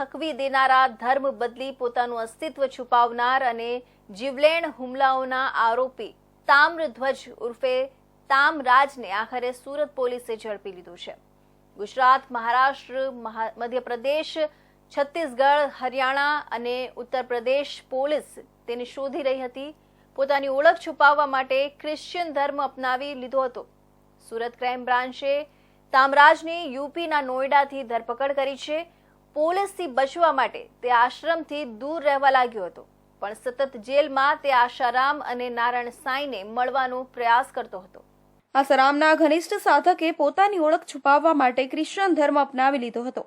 થકવી દેનારા ધર્મ બદલી પોતાનું અસ્તિત્વ છુપાવનાર અને જીવલેણ હુમલાઓના આરોપી તામ્રધ્વજ ઉર્ફે તામરાજને આખરે સુરત પોલીસે ઝડપી લીધો છે. ગુજરાત, મહારાષ્ટ્ર મધ્યપ્રદેશ, છત્તીસગઢ, હરિયાણા અને ઉત્તર પ્રદેશ પોલીસ તેને શોધી રહી હતી. પોતાની ઓળખ છુપાવવા માટે ક્રિશ્ચિયન ધર્મ અપનાવી લીધો હતો. સુરત ક્રાઇમ બ્રાન્ચે તામરાજની યુપીના નોઈડાથી ધરપકડ કરી છે. પોલીસથી બચવા માટે તે આશ્રમથી દૂર રહેવા લાગ્યો હતો. પણ સતત જેલમાં તે આશારામ અને નારાયણ સાંઈને મળવાનો પ્રયાસ કરતો હતો. આસારામના ઘનિષ્ઠ સાધકે પોતાની ઓળખ છુપાવવા માટે ક્રિશ્ચન ધર્મ અપનાવી લીધો હતો.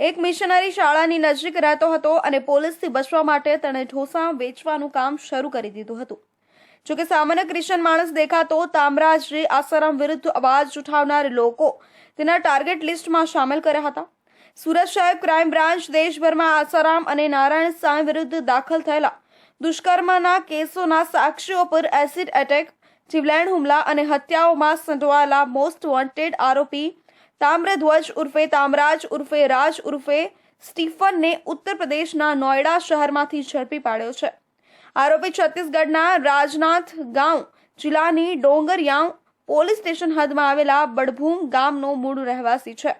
એક મિશનરી શાળાની નજીક રહેતો હતો અને પોલીસથી બચવા માટે તેણે ઢોસા વેચવાનું કામ શરૂ કરી દીધું હતું. જોકે સામાન્ય ક્રિશ્ચન માણસ દેખાતો તામરાજે આસારામ વિરુદ્ધ અવાજ ઉઠાવનાર લોકો તેના ટાર્ગેટ લિસ્ટમાં સામેલ કર્યા હતા. સુરત શહેર ક્રાઇમ બ્રાન્ચ દેશભરમાં આસારામ અને નારાયણ સાંઈ વિરુદ્ધ દાખલ થયેલા દુષ્કર્મના કેસોના સાક્ષીઓ પર એસિડ એટેક, જીવલેણ હુમલા અને હત્યાઓમાં સંડોવાયેલા મોસ્ટ વોન્ટેડ આરોપી તામ્રધ્વજ ઉર્ફે તામરાજ ઉર્ફે રાજ ઉર્ફે સ્ટીફનને ઉત્તર પ્રદેશના નોઈડા શહેરમાંથી ઝડપી પાડ્યો છે. આરોપી છત્તીસગઢના રાજનાથ ગાંવ જિલ્લાની ડોંગરયાંવ પોલીસ સ્ટેશન હદમાં આવેલા બડભૂમ ગામનો મૂળ રહેવાસી છે.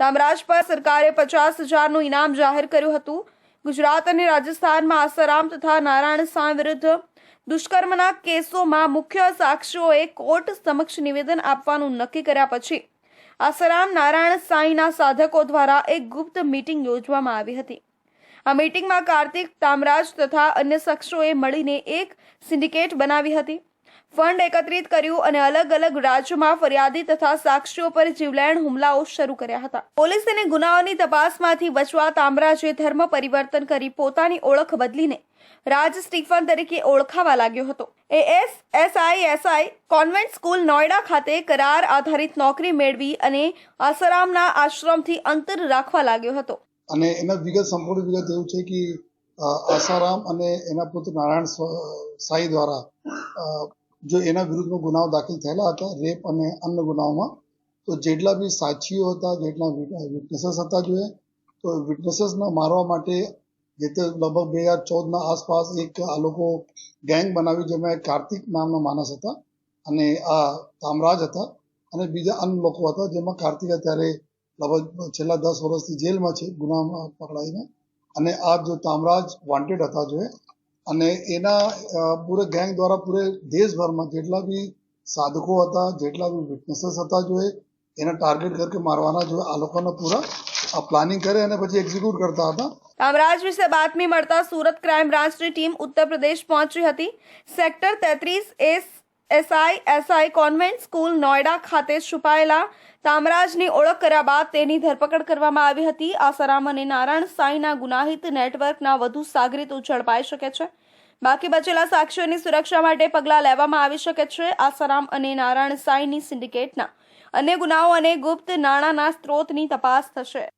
તામરાજ પર સરકારે પચાસ હજારનું ઇનામ જાહેર કર્યું હતું. ગુજરાત અને રાજસ્થાનમાં આસારામ તથા નારાયણ સાંઈ વિરુદ્ધ દુષ્કર્મના કેસોમાં મુખ્ય સાક્ષીઓએ કોર્ટ સમક્ષ નિવેદન આપવાનું નક્કી કર્યા પછી આસારામ નારાયણ સાંઈના સાધકો દ્વારા એક ગુપ્ત મીટિંગ યોજવામાં આવી હતી. આ મીટિંગમાં કાર્તિક, તામરાજ તથા અન્ય શખ્સોએ મળીને એક સિન્ડિકેટ બનાવી હતી. ફંડ એકત્રિત કર્યું અને અલગ અલગ રાજ્યોમાં ફરિયાદી તથા સાક્ષીઓ પર જીવલેણ હુમલાઓ શરૂ કર્યા હતા. પોલીસ તેને ગુનાઓની તપાસમાંથી બચવા તામરાજે ધર્મ પરિવર્તન કરી પોતાની ઓળખ બદલીને રાજ સ્ટીફન તરીકે ઓળખાવા લાગ્યો હતો. A S SI SI convent school Noida ખાતે કરાર આધારિત નોકરી મેળવી અને આસારામના આશ્રમથી અંતર રાખવા લાગ્યો હતો. અને એના વિગત સંપૂર્ણ વિગત એવું છે કે આસારામ અને એના પુત્ર નારાયણ સાઈ દ્વારા જો એના વિરુદ્ધમાં ગુનાઓ દાખલ થયેલા હતા, રેપ અને અન્ય ગુનાઓમાં, તો જેટલા બી સાક્ષીઓ હતા, જેટલા વિટનેસીસ હતા જોઈએ, તો વિટનેસીસને મારવા માટે જે તે લગભગ બે હજાર ચૌદના આસપાસ એક આ લોકો ગેંગ બનાવી જેમાં કાર્તિક નામના માણસ હતા અને આ તામરાજ હતા અને બીજા અન્ય લોકો હતા જેમાં કાર્તિક અત્યારે લગભગ છેલ્લા દસ વર્ષથી જેલમાં છે ગુનામાં પકડાઈને અને આ જો તામરાજ વોન્ટેડ હતા જો એ. અને એના પૂરે ગેંગ દ્વારા પૂરે દેશભરમાં જેટલા બી સાધકો હતા, જેટલા બી વિટનેસીસ હતા જો એને ટાર્ગેટ કરકે મારવાના જો આ લોકોને પૂરા પ્લાનિંગ કરે અને પછી એક્ઝિક્યુટ કરતા હતા. કામરાજ વિશે બાતમી મળતા સુરત ક્રાઇમ બ્રાન્ચની ટીમ ઉત્તર પ્રદેશ પહોંચી હતી. સેક્ટર તેત્રીસ S SI SI convent school Noida ખાતે છુપાયેલા તામરાજની ઓળખ કર્યા બાદ તેની ધરપકડ કરવામાં આવી હતી. આસારામ અને નારાયણ સાંઈના ગુનાહિત નેટવર્કના વધુ સાગરીતો ઝડપાઈ શકે છે. બાકી બચેલા સાક્ષીઓની સુરક્ષા માટે પગલાં લેવામાં આવી શકે છે. આસારામ અને નારાયણ સાંઈની સિન્ડિકેટના અન્ય ગુનાઓ અને ગુપ્ત નાણાંના સ્ત્રોતની તપાસ થશે.